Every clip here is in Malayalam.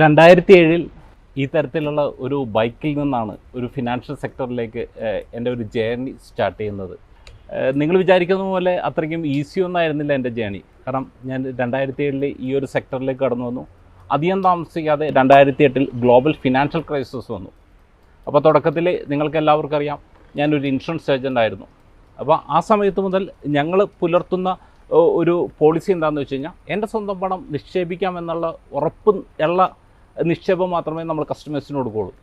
രണ്ടായിരത്തി ഏഴിൽ ഈ തരത്തിലുള്ള ഒരു ബൈക്കിൽ നിന്നാണ് ഒരു ഫിനാൻഷ്യൽ സെക്ടറിലേക്ക് എന്റെ ഒരു ജേർണി സ്റ്റാർട്ട് ചെയ്യുന്നത്. നിങ്ങൾ വിചാരിക്കുന്ന പോലെ അത്രയ്ക്കും ഈസി ഒന്നായിരുന്നില്ല എന്റെ ജേണി കാരണം ഞാൻ രണ്ടായിരത്തി ഏഴിൽ ഈ ഒരു സെക്ടറിലേക്ക് കടന്നു വന്നു. അധികം താമസിക്കാതെ രണ്ടായിരത്തി എട്ടിൽ ഗ്ലോബൽ ഫിനാൻഷ്യൽ ക്രൈസിസ് വന്നു. അപ്പോൾ തുടക്കത്തിൽ നിങ്ങൾക്ക് എല്ലാവർക്കും അറിയാം ഞാനൊരു ഇൻഷുറൻസ് ഏജന്റ് ആയിരുന്നു. അപ്പോൾ ആ സമയത്ത് മുതൽ ഞങ്ങൾ പുലർത്തുന്ന ഒരു പോളിസി എന്താണെന്ന് വെച്ച് കഴിഞ്ഞാൽ എന്റെ സ്വന്തം പണം നിക്ഷേപിക്കാമെന്നുള്ള ഉറപ്പ് ഉള്ള നിക്ഷേപം മാത്രമേ നമ്മൾ കസ്റ്റമേഴ്സിന് കൊടുക്കുകയുള്ളൂ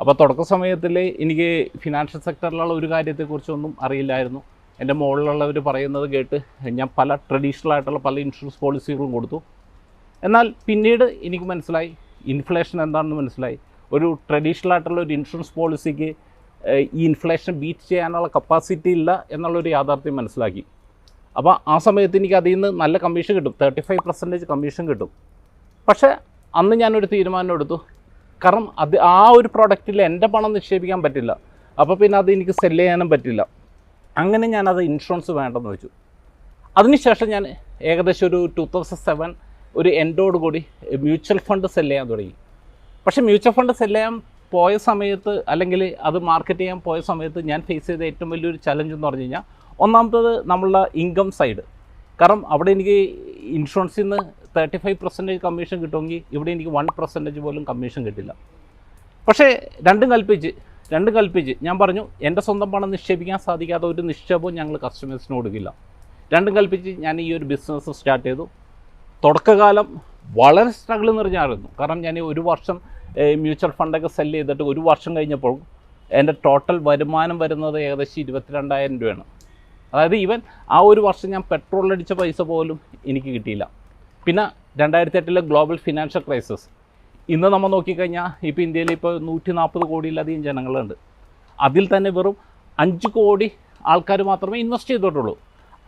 അപ്പോൾ തുടക്ക സമയത്തിൽ എനിക്ക് ഫിനാൻഷ്യൽ സെക്ടറിലുള്ള ഒരു കാര്യത്തെക്കുറിച്ചൊന്നും അറിയില്ലായിരുന്നു. എന്റെ മുകളിലുള്ളവർ പറയുന്നത് കേട്ട് ഞാൻ പല ട്രഡീഷണൽ ആയിട്ടുള്ള പല ഇൻഷുറൻസ് പോളിസികളും കൊടുത്തു. എന്നാൽ പിന്നീട് എനിക്ക് മനസ്സിലായി ഇൻഫ്ലേഷൻ എന്താണെന്ന് മനസ്സിലായി. ഒരു ട്രഡീഷണൽ ആയിട്ടുള്ള ഒരു ഇൻഷുറൻസ് പോളിസിക്ക് ഈ ഇൻഫ്ലേഷൻ ബീറ്റ് ചെയ്യാനുള്ള കപ്പാസിറ്റി ഇല്ല എന്നുള്ളൊരു യാഥാർത്ഥ്യം മനസ്സിലാക്കി. അപ്പോൾ ആ സമയത്ത് എനിക്ക് അതിൽ നിന്ന് നല്ല കമ്മീഷൻ കിട്ടും. തേർട്ടി ഫൈവ് പെർസെന്റേജ് കമ്മീഷൻ കിട്ടും. പക്ഷേ അന്ന് ഞാനൊരു തീരുമാനം എടുത്തു കാരണം അത് ആ ഒരു പ്രോഡക്റ്റിൽ എന്റെ പണം നിക്ഷേപിക്കാൻ പറ്റില്ല. അപ്പോൾ പിന്നെ അത് എനിക്ക് സെല്ല് ചെയ്യാനും പറ്റില്ല. അങ്ങനെ ഞാനത് ഇൻഷുറൻസ് വേണ്ടെന്ന് വെച്ചു. അതിനുശേഷം ഞാൻ ഏകദേശം ഒരു ടു തൗസൻഡ് സെവൻ ഒരു എൻഡോട് കൂടി മ്യൂച്വൽ ഫണ്ട് സെല്ല് ചെയ്യാൻ തുടങ്ങി. പക്ഷേ മ്യൂച്വൽ ഫണ്ട് സെല്ല് ചെയ്യാൻ പോയ സമയത്ത് അല്ലെങ്കിൽ അത് മാർക്കറ്റ് ചെയ്യാൻ പോയ സമയത്ത് ഞാൻ ഫേസ് ചെയ്ത ഏറ്റവും വലിയൊരു ചലഞ്ച് എന്ന് പറഞ്ഞു കഴിഞ്ഞാൽ ഒന്നാമത്തത് നമ്മളുടെ ഇൻകം സൈഡ് കാരണം അവിടെ എനിക്ക് ഇൻഷുറൻസിൽ നിന്ന് തേർട്ടി ഫൈവ് പെർസെന്റേജ് കമ്മീഷൻ കിട്ടുമെങ്കിൽ ഇവിടെ എനിക്ക് വൺ പെർസെന്റേജ് പോലും കമ്മീഷൻ കിട്ടില്ല. പക്ഷേ രണ്ടും കൽപ്പിച്ച് രണ്ടും കൽപ്പിച്ച് ഞാൻ പറഞ്ഞു എന്റെ സ്വന്തം പണം നിക്ഷേപിക്കാൻ സാധിക്കാത്ത ഒരു നിക്ഷേപവും ഞങ്ങൾ കസ്റ്റമേഴ്സിന് കൊടുക്കില്ല. രണ്ടും കൽപ്പിച്ച് ഞാൻ ഈ ഒരു ബിസിനസ് സ്റ്റാർട്ട് ചെയ്തു. തുടക്കകാലം വളരെ സ്ട്രഗിൾ നിറഞ്ഞായിരുന്നു. കാരണം ഞാൻ ഒരു വർഷം മ്യൂച്വൽ ഫണ്ടൊക്കെ സെൽ ചെയ്തിട്ട് ഒരു വർഷം കഴിഞ്ഞപ്പോൾ എന്റെ ടോട്ടൽ വരുമാനം വരുന്നത് ഏകദേശം ഇരുപത്തിരണ്ടായിരം രൂപയാണ്. അതായത് ഈവൻ ആ ഒരു വർഷം ഞാൻ പെട്രോൾ അടിച്ച പൈസ പോലും എനിക്ക് കിട്ടിയില്ല. പിന്നെ രണ്ടായിരത്തി എട്ടിലെ ഗ്ലോബൽ ഫിനാൻഷ്യൽ ക്രൈസിസ്. ഇന്ന് നമ്മൾ നോക്കിക്കഴിഞ്ഞാൽ ഇപ്പോൾ ഇന്ത്യയിൽ ഇപ്പോൾ നൂറ്റി നാൽപ്പത് കോടിയിലധികം ജനങ്ങളുണ്ട്. അതിൽ തന്നെ വെറും അഞ്ച് കോടി ആൾക്കാർ മാത്രമേ ഇൻവെസ്റ്റ് ചെയ്തിട്ടുള്ളൂ.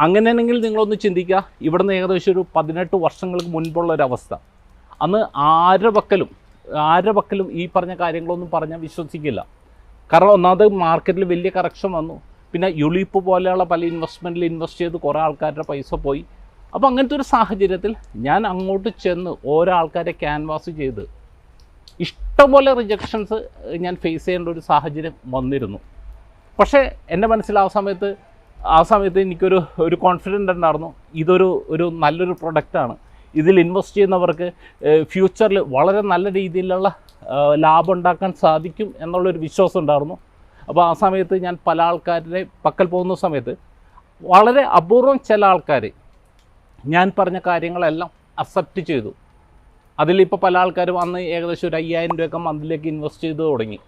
അങ്ങനെയാണെങ്കിൽ നിങ്ങളൊന്ന് ചിന്തിക്കുക ഇവിടുന്ന് ഏകദേശം ഒരു പതിനെട്ട് വർഷങ്ങൾക്ക് മുൻപുള്ള ഒരവസ്ഥ അന്ന് ആരുടെ പക്കലും ആരുടെ പക്കലും ഈ പറഞ്ഞ കാര്യങ്ങളൊന്നും പറഞ്ഞാൽ വിശ്വസിക്കില്ല. കാരണം ഒന്നാമത് മാർക്കറ്റിൽ വലിയ കറക്ഷൻ വന്നു. പിന്നെ യുളിപ്പ് പോലെയുള്ള പല ഇൻവെസ്റ്റ്മെന്റിൽ ഇൻവെസ്റ്റ് ചെയ്ത് കുറേ ആൾക്കാരുടെ പൈസ പോയി. അപ്പോൾ അങ്ങനത്തെ ഒരു സാഹചര്യത്തിൽ ഞാൻ അങ്ങോട്ട് ചെന്ന് ഓരോ ആൾക്കാരെ ക്യാൻവാസ് ചെയ്ത് ഇഷ്ടംപോലെ റിജക്ഷൻസ് ഞാൻ ഫേസ് ചെയ്യേണ്ട ഒരു സാഹചര്യം വന്നിരുന്നു. പക്ഷേ എന്റെ മനസ്സിൽ ആ സമയത്ത് ആ സമയത്ത് എനിക്കൊരു ഒരു കോൺഫിഡന്റ് ഉണ്ടായിരുന്നു. ഇതൊരു ഒരു നല്ലൊരു പ്രൊഡക്റ്റാണ് ഇതിൽ ഇൻവെസ്റ്റ് ചെയ്യുന്നവർക്ക് ഫ്യൂച്ചറിൽ വളരെ നല്ല രീതിയിലുള്ള ലാഭം ഉണ്ടാക്കാൻ സാധിക്കും എന്നുള്ളൊരു വിശ്വാസം ഉണ്ടായിരുന്നു. അപ്പോൾ ആ സമയത്ത് ഞാൻ പല ആൾക്കാരുടെ പക്കൽ പോകുന്ന സമയത്ത് വളരെ അപൂർവം ചില ആൾക്കാർ ഞാൻ പറഞ്ഞ കാര്യങ്ങളെല്ലാം അക്സെപ്റ്റ് ചെയ്തു. അതിലിപ്പോൾ പല ആൾക്കാരും അന്ന് ഏകദേശം ഒരു അയ്യായിരം രൂപയൊക്കെ മന്തിലേക്ക് ഇൻവെസ്റ്റ് ചെയ്ത് തുടങ്ങി.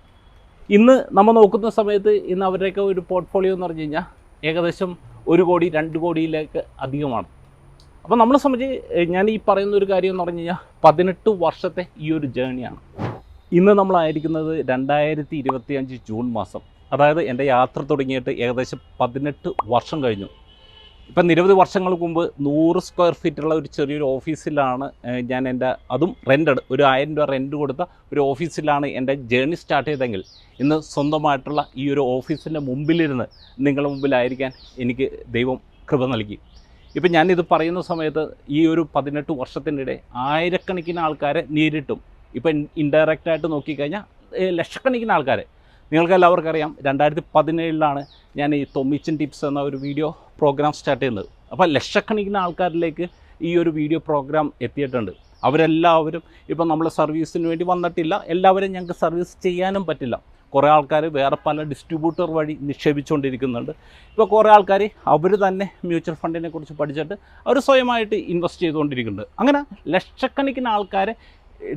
ഇന്ന് നമ്മൾ നോക്കുന്ന സമയത്ത് ഇന്ന് അവരുടെയൊക്കെ ഒരു പോർട്ട്ഫോളിയോ എന്ന് പറഞ്ഞു കഴിഞ്ഞാൽ ഏകദേശം ഒരു കോടി രണ്ട് കോടിയിലേക്ക് അധികമാണ്. അപ്പോൾ നമ്മളെ സംബന്ധിച്ച് ഞാൻ ഈ പറയുന്ന ഒരു കാര്യം എന്ന് പറഞ്ഞു കഴിഞ്ഞാൽ പതിനെട്ട് വർഷത്തെ ഈ ഒരു ജേണിയാണ് ഇന്ന് നമ്മളായിരിക്കുന്നത് രണ്ടായിരത്തി ഇരുപത്തി അഞ്ച് ജൂൺ മാസം. അതായത് എന്റെ യാത്ര തുടങ്ങിയിട്ട് ഏകദേശം പതിനെട്ട് വർഷം കഴിഞ്ഞു. ഇപ്പം നിരവധി വർഷങ്ങൾക്ക് മുമ്പ് നൂറ് സ്ക്വയർ ഫീറ്റുള്ള ഒരു ചെറിയൊരു ഓഫീസിലാണ് ഞാൻ എന്റെ അതും റെന്റഡ് ഒരു ആയിരം രൂപ റെന്റ് കൊടുത്ത ഒരു ഓഫീസിലാണ് എന്റെ ജേർണി സ്റ്റാർട്ട് ചെയ്തെങ്കിൽ ഇന്ന് സ്വന്തമായിട്ടുള്ള ഈ ഒരു ഓഫീസിന്റെ മുമ്പിലിരുന്ന് നിങ്ങളുടെ മുമ്പിലായിരിക്കാൻ എനിക്ക് ദൈവം കൃപ നൽകി. ഇപ്പം ഞാനിത് പറയുന്ന സമയത്ത് ഈ ഒരു പതിനെട്ട് വർഷത്തിനിടെ ആയിരക്കണക്കിന് ആൾക്കാരെ നേരിട്ടും ഇപ്പം ഇൻഡയറക്റ്റായിട്ട് നോക്കിക്കഴിഞ്ഞാൽ ലക്ഷക്കണക്കിന് ആൾക്കാരെ. നിങ്ങൾക്ക് എല്ലാവർക്കും അറിയാം രണ്ടായിരത്തി പതിനേഴിലാണ് ഞാൻ ഈ തൊമ്മിച്ചൻ ടിപ്സ് എന്ന ഒരു വീഡിയോ പ്രോഗ്രാം സ്റ്റാർട്ട് ചെയ്യുന്നത്. അപ്പോൾ ലക്ഷക്കണക്കിന് ആൾക്കാരിലേക്ക് ഈ ഒരു വീഡിയോ പ്രോഗ്രാം എത്തിയിട്ടുണ്ട്. അവരെല്ലാവരും ഇപ്പം നമ്മൾ സർവീസിന് വേണ്ടി വന്നിട്ടില്ല. എല്ലാവരും ഞങ്ങൾക്ക് സർവീസ് ചെയ്യാനും പറ്റില്ല. കുറേ ആൾക്കാർ വേറെ പല ഡിസ്ട്രിബ്യൂട്ടർ വഴി നിക്ഷേപിച്ചുകൊണ്ടിരിക്കുന്നുണ്ട്. ഇപ്പോൾ കുറേ ആൾക്കാർ അവർ തന്നെ മ്യൂച്വൽ ഫണ്ടിനെ കുറിച്ച് പഠിച്ചിട്ട് അവർ സ്വയമായിട്ട് ഇൻവെസ്റ്റ് ചെയ്തുകൊണ്ടിരിക്കുന്നുണ്ട്. അങ്ങനെ ലക്ഷക്കണക്കിന് ആൾക്കാരെ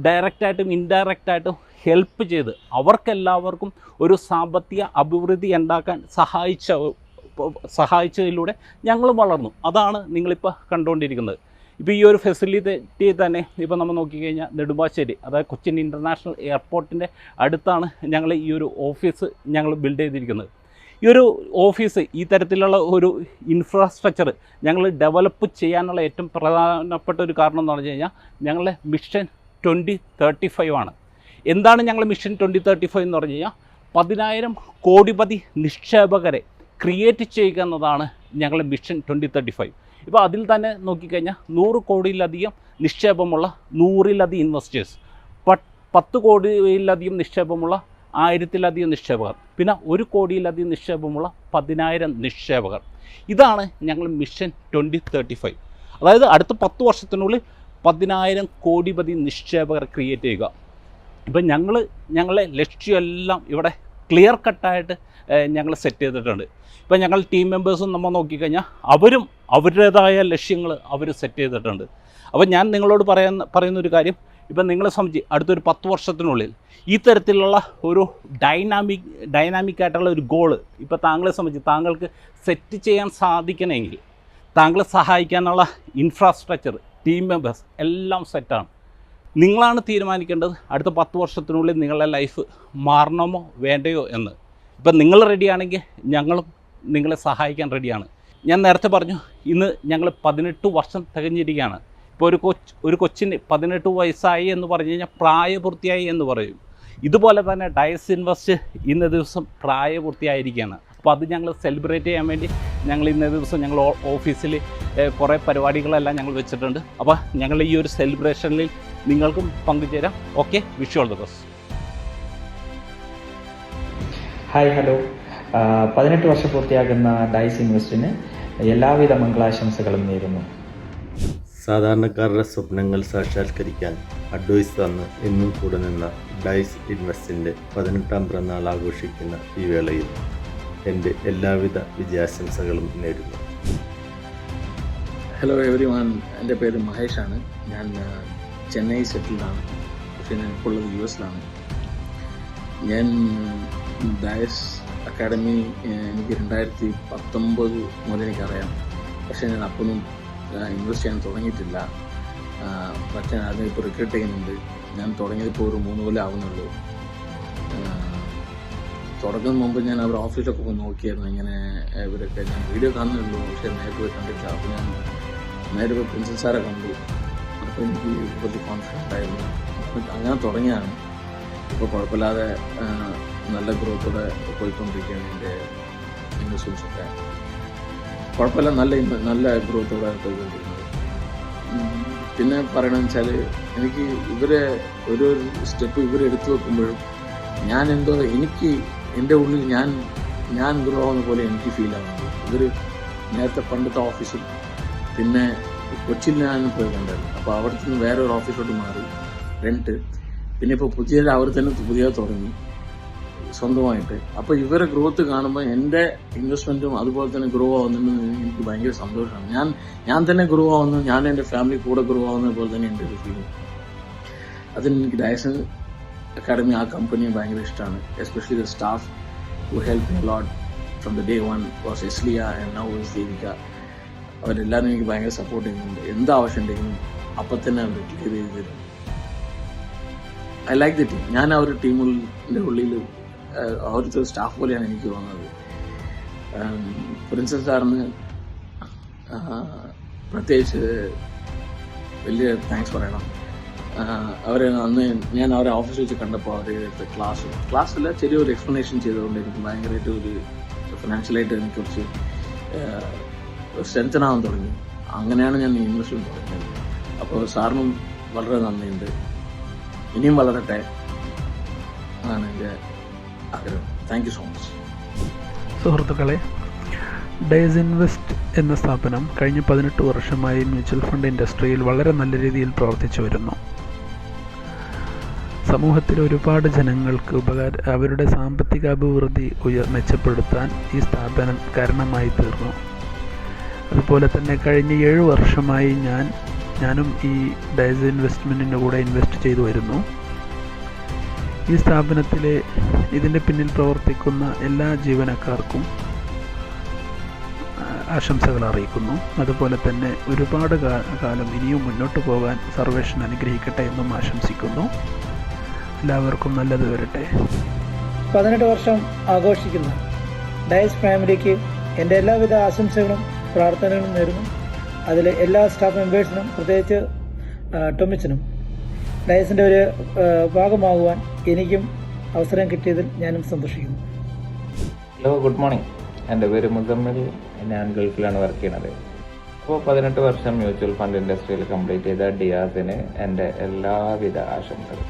ഡയറക്റ്റായിട്ടും ഇൻഡയറക്റ്റായിട്ടും ഹെൽപ്പ് ചെയ്ത് അവർക്കെല്ലാവർക്കും ഒരു സാമ്പത്തിക അഭിവൃദ്ധി ഉണ്ടാക്കാൻ സഹായിച്ച സഹായിച്ചതിലൂടെ ഞങ്ങളും വളർന്നു. അതാണ് നിങ്ങളിപ്പോൾ കണ്ടുകൊണ്ടിരിക്കുന്നത്. ഇപ്പോൾ ഈ ഒരു ഫെസിലിറ്റി തന്നെ ഇപ്പോൾ നമ്മൾ നോക്കിക്കഴിഞ്ഞാൽ നെടുമ്പാശ്ശേരി അതായത് കൊച്ചിൻ ഇന്റർനാഷണൽ എയർപോർട്ടിന്റെ അടുത്താണ് ഞങ്ങൾ ഈ ഒരു ഓഫീസ് ഞങ്ങൾ ബിൽഡ് ചെയ്തിരിക്കുന്നത്. ഈ ഒരു ഓഫീസ് ഈ തരത്തിലുള്ള ഒരു ഇൻഫ്രാസ്ട്രക്ചർ ഞങ്ങൾ ഡെവലപ്പ് ചെയ്യാനുള്ള ഏറ്റവും പ്രധാനപ്പെട്ട ഒരു കാരണം എന്ന് പറഞ്ഞു കഴിഞ്ഞാൽ ഞങ്ങളുടെ മിഷൻ ട്വന്റി തേർട്ടി ഫൈവ് ആണ്. എന്താണ് ഞങ്ങൾ മിഷൻ ട്വന്റി തേർട്ടി ഫൈവ് എന്ന് പറഞ്ഞു കഴിഞ്ഞാൽ പതിനായിരം കോടിപതി നിക്ഷേപകരെ ക്രിയേറ്റ് ചെയ്യുക എന്നതാണ് ഞങ്ങളുടെ മിഷൻ ട്വന്റി തേർട്ടി ഫൈവ്. ഇപ്പോൾ അതിൽ തന്നെ നോക്കിക്കഴിഞ്ഞാൽ നൂറ് കോടിയിലധികം നിക്ഷേപമുള്ള നൂറിലധികം ഇൻവെസ്റ്റേഴ്സ് പത്ത് കോടിയിലധികം നിക്ഷേപമുള്ള ആയിരത്തിലധികം നിക്ഷേപകർ. പിന്നെ ഒരു കോടിയിലധികം നിക്ഷേപമുള്ള പതിനായിരം നിക്ഷേപകർ. ഇതാണ് ഞങ്ങൾ മിഷൻ ട്വന്റി തേർട്ടി ഫൈവ്. അതായത് അടുത്ത പത്ത് വർഷത്തിനുള്ളിൽ പതിനായിരം കോടിപതി നിക്ഷേപകർ ക്രിയേറ്റ് ചെയ്യുക. ഇപ്പം ഞങ്ങൾ ഞങ്ങളെ ലക്ഷ്യമെല്ലാം ഇവിടെ ക്ലിയർ കട്ടായിട്ട് ഞങ്ങൾ സെറ്റ് ചെയ്തിട്ടുണ്ട്. ഇപ്പം ഞങ്ങൾ ടീം മെമ്പേഴ്സും നമ്മൾ നോക്കിക്കഴിഞ്ഞാൽ അവരും അവരുടേതായ ലക്ഷ്യങ്ങൾ അവർ സെറ്റ് ചെയ്തിട്ടുണ്ട്. അപ്പോൾ ഞാൻ നിങ്ങളോട് പറയുന്ന പറയുന്നൊരു കാര്യം ഇപ്പം നിങ്ങളെ സംബന്ധിച്ച് അടുത്തൊരു പത്ത് വർഷത്തിനുള്ളിൽ ഈ തരത്തിലുള്ള ഒരു ഡൈനാമിക് ഡൈനാമിക് ആയിട്ടുള്ള ഒരു ഗോൾ ഇപ്പോൾ താങ്കളെ സംബന്ധിച്ച് താങ്കൾക്ക് സെറ്റ് ചെയ്യാൻ സാധിക്കണമെങ്കിൽ താങ്കളെ സഹായിക്കാനുള്ള ഇൻഫ്രാസ്ട്രക്ചർ ടീം മെമ്പേഴ്സ് എല്ലാം സെറ്റാണ് നിങ്ങളാണ് തീരുമാനിക്കേണ്ടത് അടുത്ത പത്ത് വർഷത്തിനുള്ളിൽ നിങ്ങളുടെ ലൈഫ് മാറണമോ വേണ്ടയോ എന്ന്. ഇപ്പം നിങ്ങൾ റെഡിയാണെങ്കിൽ ഞങ്ങളും നിങ്ങളെ സഹായിക്കാൻ റെഡിയാണ്. ഞാൻ നേരത്തെ പറഞ്ഞു ഇന്ന് ഞങ്ങൾ പതിനെട്ട് വർഷം തികഞ്ഞിരിക്കുകയാണ്. ഇപ്പോൾ ഒരു കൊച്ച് ഒരു കൊച്ചിന് പതിനെട്ട് വയസ്സായി എന്ന് പറഞ്ഞു കഴിഞ്ഞാൽ പ്രായപൂർത്തിയായി എന്ന് പറയും. ഇതുപോലെ തന്നെ ഡയസ് ഇൻവെസ്റ്റ് ഇന്ന ദിവസം പ്രായപൂർത്തിയായിരിക്കുകയാണ്. അപ്പോൾ അത് ഞങ്ങൾ സെലിബ്രേറ്റ് ചെയ്യാൻ വേണ്ടി ഞങ്ങൾ ഇന്ന ദിവസം ഞങ്ങൾ ഓഫീസിൽ കുറേ പരിപാടികളെല്ലാം ഞങ്ങൾ വെച്ചിട്ടുണ്ട്. അപ്പോൾ ഞങ്ങൾ ഈ ഒരു സെലിബ്രേഷനിൽ നിങ്ങൾക്കും പങ്കുചേരാം. Okay wish all the best. Hi hello പതിനെട്ട് വർഷം പൂർത്തിയാകുന്ന ഡൈസ് ഇൻവെസ്റ്റിന് എല്ലാവിധ മംഗളാശംസകളും നേരുന്നു. സാധാരണക്കാരുടെ സ്വപ്നങ്ങൾ സാക്ഷാത്കരിക്കാൻ അഡ്വൈസ് തന്ന് എന്നും കൂടെ നിന്ന ഡൈസ് ഇൻവെസ്റ്റിന്റെ പതിനെട്ടാം പിറന്നാൾ ആഘോഷിക്കുന്ന ഈ വേളയിൽ എന്റെ എല്ലാവിധ വിജയാശംസകളും നേരുന്നു. ഹലോ എവരി വൺ എന്റെ പേര് മഹേഷാണ്. ഞാൻ ചെന്നൈ സെറ്റിൽഡാണ് പക്ഷേ ഞാൻ ഇപ്പോൾ ഉള്ളത് യു എസിലാണ് ഞാൻ ഡയസ് അക്കാഡമി എനിക്ക് രണ്ടായിരത്തി പത്തൊമ്പത് മുതൽ എനിക്കറിയാം. പക്ഷേ ഞാൻ അപ്പൊന്നും ഇൻവെസ്റ്റ് ചെയ്യാൻ തുടങ്ങിയിട്ടില്ല. പക്ഷേ അത് ഇപ്പോൾ റിക്രൂട്ട് ചെയ്യുന്നുണ്ട്. ഞാൻ തുടങ്ങിയതിപ്പോൾ ഒരു മൂന്ന് കൊല്ലം ആവുന്നുള്ളൂ. തുടങ്ങുന്ന മുമ്പ് ഞാൻ അവരുടെ ഓഫീസിലൊക്കെ പോയി നോക്കിയായിരുന്നു. ഇങ്ങനെ ഇവരൊക്കെ ഞാൻ വീഡിയോ കാണുന്നുള്ളൂ പക്ഷേ നേരിട്ട് പോയി കണ്ടിട്ടില്ല. അപ്പോൾ ഞാൻ നേരെ പോയി പ്രിൻസിപ്പൽ സാറെ കണ്ടു. അപ്പോൾ എനിക്ക് കുറച്ച് കോൺഫിഡന്റ് ആയിരുന്നു. അങ്ങനെ തുടങ്ങിയാണ് ഇപ്പോൾ കുഴപ്പമില്ലാതെ നല്ല ഗ്രോത്തോടെ പോയിക്കൊണ്ടിരിക്കുകയാണ് എന്റെ ഒക്കെ കുഴപ്പമില്ല നല്ല നല്ല ഗ്രോത്തോടെ പോയിക്കൊണ്ടിരിക്കുന്നത്. പിന്നെ പറയണമെന്ന് വെച്ചാൽ എനിക്ക് ഇവരെ ഒരു സ്റ്റെപ്പ് ഇവരെടുത്തു വെക്കുമ്പോഴും ഞാൻ എന്തോ എനിക്ക് എന്റെ ഉള്ളിൽ ഞാൻ ഞാൻ ഗ്രോ ആവുന്ന പോലെ എനിക്ക് ഫീൽ ആവുന്നത് ഇവർ നേരത്തെ പണ്ടത്തെ ഓഫീസിൽ പിന്നെ കൊച്ചിയിൽ ഞാൻ പോയി അപ്പോൾ അവിടുത്തെ വേറെ ഒരു ഓഫീസിലോട്ട് മാറി റെന്റ് പിന്നെ ഇപ്പോൾ പുതിയ അവർ തന്നെ പുതിയ തുടങ്ങി സ്വന്തമായിട്ട്. അപ്പോൾ ഇവരെ ഗ്രോത്ത് കാണുമ്പോൾ എന്റെ ഇൻവെസ്റ്റ്മെന്റും അതുപോലെ തന്നെ ഗ്രോ ആവുന്നുണ്ടെന്ന് എനിക്ക് ഭയങ്കര സന്തോഷമാണ്. ഞാൻ ഞാൻ തന്നെ ഗ്രോ ആവുന്നു ഞാൻ എന്റെ ഫാമിലി കൂടെ ഗ്രോ ആവുന്ന പോലെ തന്നെ എന്റെ ഫീലിംഗ് അതിന് എനിക്ക് ഡയസൺ അക്കാഡമി ആ കമ്പനി ഭയങ്കര ഇഷ്ടമാണ്. Especially the staff who help me lot from the day one was എസ്ലിയ and now is Devika അവരെല്ലാവരും എനിക്ക് ഭയങ്കര സപ്പോർട്ട് ചെയ്യുന്നുണ്ട്. എന്താവശ്യം ഉണ്ടെങ്കിലും അപ്പം തന്നെ അവർ ക്ലിയർ ചെയ്ത് തരും. ഐ ലൈക്ക് ദ ടീം ഞാൻ ആ ഒരു ടീമിന്റെ ഉള്ളിൽ അവിടുത്തെ സ്റ്റാഫ് പോലെയാണ് എനിക്ക് തോന്നുന്നത്. പ്രിൻസസ് സാറിന് ആ, പ്രത്യേകിച്ച് വലിയ താങ്ക്സ് പറയണം. അവർ അന്ന് ഞാൻ അവരെ ഓഫീസിൽ വെച്ച് കണ്ടപ്പോൾ അവർ ക്ലാസ് ക്ലാസ്സിൽ ചെറിയൊരു എക്സ്പ്ലനേഷൻ ചെയ്തുകൊണ്ട് എനിക്ക് ഭയങ്കരമായിട്ട് ഒരു ഫിനാൻഷ്യലായിട്ട് എനിക്ക് കുറച്ച് സ്ട്രെങ്തൻ ആവാൻ തുടങ്ങി. അങ്ങനെയാണ് ഞാൻ ഇൻവെസ്റ്റ്മെന്റ് തുടങ്ങിയത് അപ്പോൾ സാറിനും വളരെ നന്ദിയുണ്ട്. ഇനിയും വളരട്ടെ അതാണ് എന്റെ ആഗ്രഹം. താങ്ക് യു സോ മച്ച് സുഹൃത്തുക്കളെ ഡേസ് ഇൻവെസ്റ്റ് എന്ന സ്ഥാപനം കഴിഞ്ഞ പതിനെട്ട് വർഷമായി മ്യൂച്വൽ ഫണ്ട് ഇൻഡസ്ട്രിയിൽ വളരെ നല്ല രീതിയിൽ പ്രവർത്തിച്ചു വരുന്നു. സമൂഹത്തിൽ ഒരുപാട് ജനങ്ങൾക്ക് ഉപകാര അവരുടെ സാമ്പത്തിക അഭിവൃദ്ധി ഉയർ മെച്ചപ്പെടുത്താൻ ഈ സ്ഥാപനം കാരണമായി തീർന്നു. അതുപോലെ തന്നെ കഴിഞ്ഞ ഏഴ് വർഷമായി ഞാൻ ഞാനും ഈ ഡയസ് ഇൻവെസ്റ്റ്മെന്റിന്റെ കൂടെ ഇൻവെസ്റ്റ് ചെയ്തു വരുന്നു. ഈ സ്ഥാപനത്തിലെ ഇതിന്റെ പിന്നിൽ പ്രവർത്തിക്കുന്ന എല്ലാ ജീവനക്കാർക്കും ആശംസകൾ അറിയിക്കുന്നു. അതുപോലെ തന്നെ ഒരുപാട് കാലം ഇനിയും മുന്നോട്ട് പോകാൻ സർവേഷൻ അനുഗ്രഹിക്കട്ടെ എന്നും ആശംസിക്കുന്നു. എല്ലാവർക്കും നല്ലത് വരട്ടെ. പതിനെട്ട് വർഷം ആഘോഷിക്കുന്ന ഡയസ് ഫാമിലിക്ക് എന്റെ എല്ലാവിധ ആശംസകളും പ്രാർത്ഥനകളും നേരുന്നു. അതിൽ എല്ലാ സ്റ്റാഫ് മെമ്പേഴ്സിനും പ്രത്യേകിച്ച് ടൊമിച്ചിനും ഡയസിന്റെ ഒരു ഭാഗമാകുവാൻ എനിക്കും അവസരം കിട്ടിയതിൽ ഞാനും സന്തോഷിക്കുന്നു. ഹലോ ഗുഡ് മോർണിംഗ് എന്റെ പേര് മുസമ്മിൽ ഞാൻ ഗൾഫിലാണ് വർക്ക് ചെയ്യുന്നത്. അപ്പോൾ പതിനെട്ട് വർഷം മ്യൂച്വൽ ഫണ്ട് ഇൻഡസ്ട്രിയിൽ കംപ്ലീറ്റ് ചെയ്ത ഡിയാസിന് എന്റെ എല്ലാവിധ ആശംസകളും.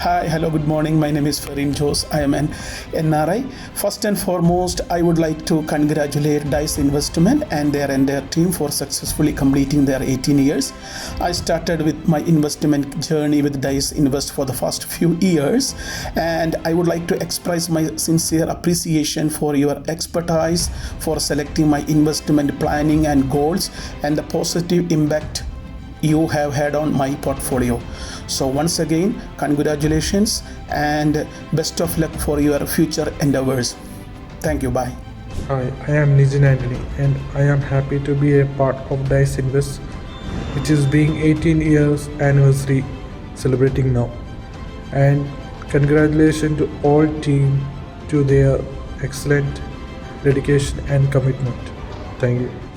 Hi, hello, good morning. My name is Farin Jose. I am an NRI. First and foremost, I would like to congratulate Dice Investment and their entire team for successfully completing their 18 years. I started with my investment journey with Dice Invest for the first few years, and I would like to express my sincere appreciation for your expertise for selecting my investment planning and goals and the positive impact you have had on my portfolio. So, once again, congratulations and best of luck for your future endeavors. Thank you. Bye. Hi, I am Nijin Anthony and I am happy to be a part of Dice Invest, which is being 18 years anniversary celebrating now. And congratulations to all team to their excellent dedication and commitment. Thank you.